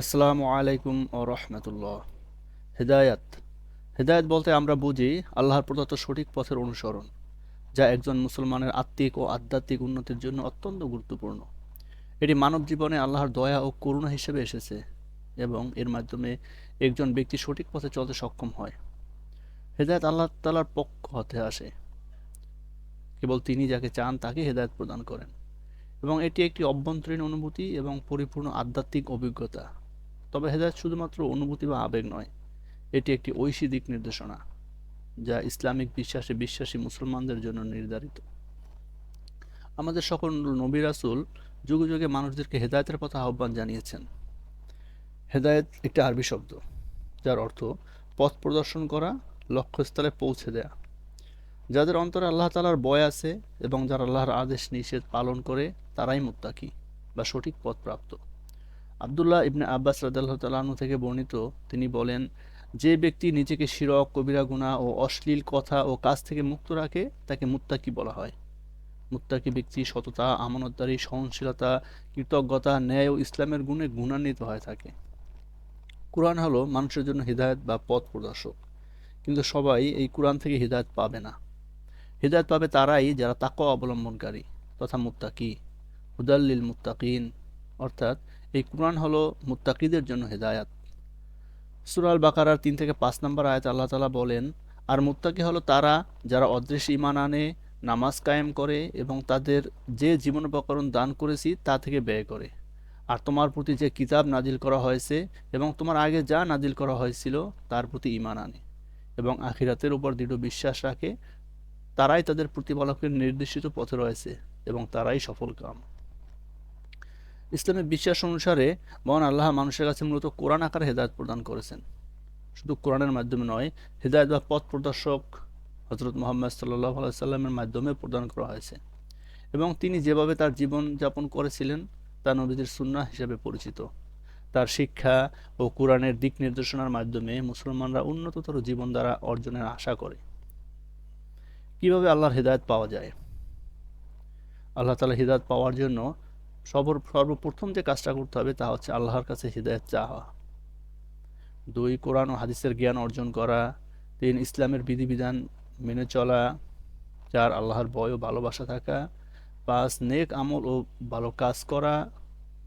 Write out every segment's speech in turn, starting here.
আসসালামু আলাইকুম ও রহমতুল্লাহ। হেদায়াত। হেদায়াত বলতে আমরা বুঝি আল্লাহর প্রদত্ত সঠিক পথের অনুসরণ, যা একজন মুসলমানের আত্মিক ও আধ্যাত্মিক উন্নতির জন্য অত্যন্ত গুরুত্বপূর্ণ। এটি মানব জীবনে আল্লাহর দয়া ও করুণা হিসেবে এসেছে এবং এর মাধ্যমে একজন ব্যক্তি সঠিক পথে চলতে সক্ষম হয়। হেদায়ত আল্লাহ তালার পক্ষ হতে আসে। কেবল তিনি যাকে চান তাকে হেদায়ত প্রদান করেন। এবং এটি একটি অভ্যন্তরীণ অনুভূতি এবং পরিপূর্ণ আধ্যাত্মিক অভিজ্ঞতা। তবে হেদায়ত শুধুমাত্র অনুভূতি বা আবেগ নয়, এটি একটি ঐশী দিক নির্দেশনা, যা ইসলামিক বিশ্বাসে বিশ্বাসী মুসলমানদের জন্য নির্ধারিত। আমাদের সকল নবী রাসুল যুগে যুগে মানুষদেরকে হেদায়তের পথে আহ্বান জানিয়েছেন। হেদায়েত একটি আরবি শব্দ, যার অর্থ পথ প্রদর্শন করা, লক্ষ্যস্থলে পৌঁছে দেয়া। যাদের অন্তরে আল্লাহ তালার বয় আছে এবং যারা আল্লাহর আদেশ নিষেধ পালন করে, তারাই মুত্তাকি বা সঠিক পথ প্রাপ্ত আবদুল্লাহ ইবনে আব্বাস রাদাল্লাহ তালাহনু থেকে বর্ণিত, তিনি বলেন, যে ব্যক্তি নিজেকে শিরক, কবিরা গুণা ও অশ্লীল কথা ও কাজ থেকে মুক্ত রাখে, তাকে মুত্তাকি বলা হয়। মুত্তাকি ব্যক্তি সততা, আমানতদারি, সহনশীলতা, কৃতজ্ঞতা, ন্যায় ও ইসলামের গুণে গুণান্বিত হয়ে থাকে। কোরআন হলো মানুষের জন্য হৃদায়ত বা পথ প্রদর্শক। কিন্তু সবাই এই কোরআন থেকে হৃদায়ত পাবে না। হৃদায়ত পাবে তারাই যারা তাকওয়া অবলম্বনকারী তথা মুত্তাকি হুদাল্লিল মুত্তাকিন। অর্থাৎ এই কোরআন হলো মুত্তাকিদের জন্য হেদায়াত। সুরাল বাকারার তিন থেকে পাঁচ নম্বর আয়াত আল্লাহ তালা বলেন, আর মুত্তাকি হলো তারা যারা অদৃশ্য ইমান আনে, নামাজ কায়েম করে এবং তাদের যে জীবন জীবনোপকরণ দান করেছি তা থেকে ব্যয় করে। আর তোমার প্রতি যে কিতাব নাজিল করা হয়েছে এবং তোমার আগে যা নাজিল করা হয়েছিল তার প্রতি ইমান আনে এবং আখিরাতের উপর দৃঢ় বিশ্বাস রাখে, তারাই তাদের প্রতিপালকের নির্দেশিত পথে রয়েছে এবং তারাই সফল কাম। ইসলামের বিশ্বাস অনুসারে মহান আল্লাহ মানুষের কাছে মূলত কোরআন আকারে হেদায়ত প্রদান করেছেন। শুধু কোরআনের মাধ্যমে নয়, হেদায়ত বা পথ প্রদর্শক হজরত মোহাম্মদ সাল্লাহ সাল্লামের মাধ্যমে প্রদান করা হয়েছে এবং তিনি যেভাবে তার জীবন যাপন করেছিলেন, তা নবীদের সুন্না হিসেবে পরিচিত। তার শিক্ষা ও কোরআনের দিক নির্দেশনার মাধ্যমে মুসলমানরা উন্নততর জীবন দ্বারা অর্জনের আশা করে। কীভাবে আল্লাহর হৃদায়ত পাওয়া যায়? আল্লাহ তালা হৃদায়ত পাওয়ার জন্য সবর, সর্বপ্রথম যে কাজটা করতে হবে তা হচ্ছে আল্লাহর কাছে হৃদায়ত চাওয়া। দুই, কোরআন ও হাদিসের জ্ঞান অর্জন করা। তিন, ইসলামের বিধিবিধান মেনে চলা চার আল্লাহর ভয় ও ভালোবাসা থাকা। পাঁচ, নেক আমল ও ভালো কাজ করা।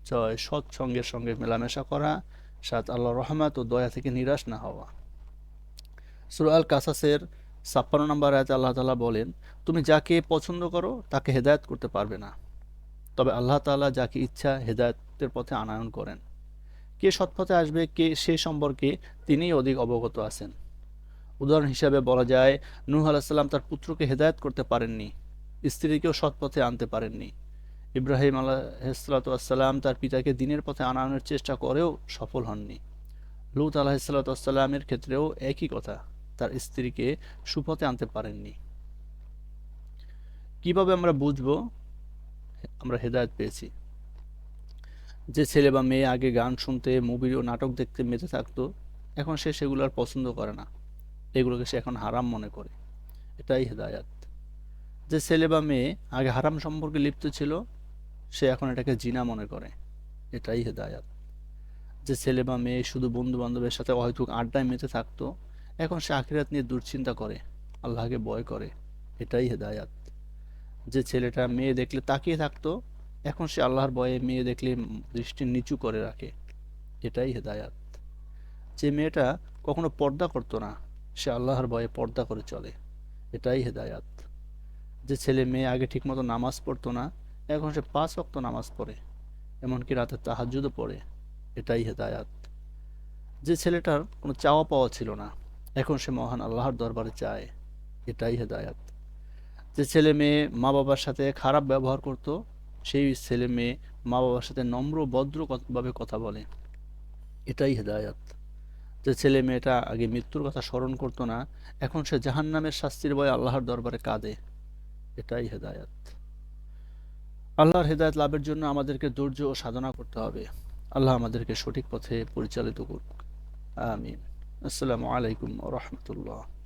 ছয় সৎসঙ্গের সঙ্গে মেলামেশা করা। সাত আল্লাহ রহমাত ও দয়া থেকে নিরাশ না হওয়া। সুরাল কাসাসের ছাপ্পান্ন নম্বর আয়াত আল্লাহ তালা বলেন, তুমি যাকে পছন্দ করো তাকে হেদায়ত করতে পারবে না। তবে আল্লাহ তালা যাকে ইচ্ছা হেদায়তের পথে আনায়ন করেন। কে সৎপথে আসবে, কে সে সম্পর্কে তিনিই অধিক অবগত আছেন। উদাহরণ হিসাবে বলা যায়, নূহ আলাহিসাল্লাম তার পুত্রকে হেদায়ত করতে পারেননি, স্ত্রীকেও সৎপথে আনতে পারেননি। ইব্রাহিম আলাহিসাল্লাম তার পিতাকে দিনের পথে আনানোর চেষ্টা করেও সফল হননি। লুত আলাহিসাল্লামের ক্ষেত্রেও একই কথা, তার স্ত্রীকে সুপথে আনতে পারেননি। কীভাবে আমরা বুঝব আমরা হেদায়ত পেয়েছি। যে ছেলে বা মেয়ে আগে গান শুনতে, মুভি ও নাটক দেখতে মেতে থাকতো, এখন সে সেগুলো আর পছন্দ করে না। এগুলোকে সে এখন হারাম মনে করে। এটাই হেদায়াত। যে ছেলে বা মেয়ে আগে হারাম সম্পর্কে লিপ্ত ছিল, সে এখন এটাকে জিনা মনে করে। এটাই হেদায়াত। যে ছেলে বা মেয়ে শুধু বন্ধু বান্ধবের সাথে হয়তো আড্ডায় মেতে থাকতো, এখন সে আখিরাত নিয়ে দুশ্চিন্তা করে, আল্লাহকে ভয় করে। এটাই হেদায়াত। যে ছেলেটা মেয়ে দেখলে তাকিয়ে থাকতো, এখন সে আল্লাহর ভয়ে মেয়ে দেখলে দৃষ্টি নিচু করে রাখে। এটাই হেদায়াত। যে মেয়েটা কখনো পর্দা করতো না, সে আল্লাহর ভয়ে পর্দা করে চলে। এটাই হেদায়াত। যে ছেলে মেয়ে আগে ঠিকমতো নামাজ পড়তো না, এখন সে পাঁচ অক্ত নামাজ পড়ে, এমনকি রাতে তাহাজুদও পড়ে। এটাই হেদায়াত। যে ছেলেটার কোনো চাওয়া পাওয়া ছিল না, এখন সে মহান আল্লাহর দরবারে চায়। এটাই হেদায়াত। যে ছেলে মেয়ে মা বাবার সাথে খারাপ ব্যবহার করত, সেই ছেলে মেয়ে মা বাবার সাথে নম্র ভদ্রভাবে কথা বলে। এটাই হেদায়াত। যে ছেলে মেয়েটা আগে মৃত্যুর কথা স্মরণ করতো না, এখন সে জাহান নামের শাস্তির ভয়ে আল্লাহর দরবারে কাঁদে। এটাই হেদায়াত। আল্লাহর হেদায়ত লাভের জন্য আমাদেরকে ধৈর্য ও সাধনা করতে হবে। আল্লাহ আমাদেরকে সঠিক পথে পরিচালিত করুক। আমিন। আসসালামু আলাইকুম রহমতুল্লাহ।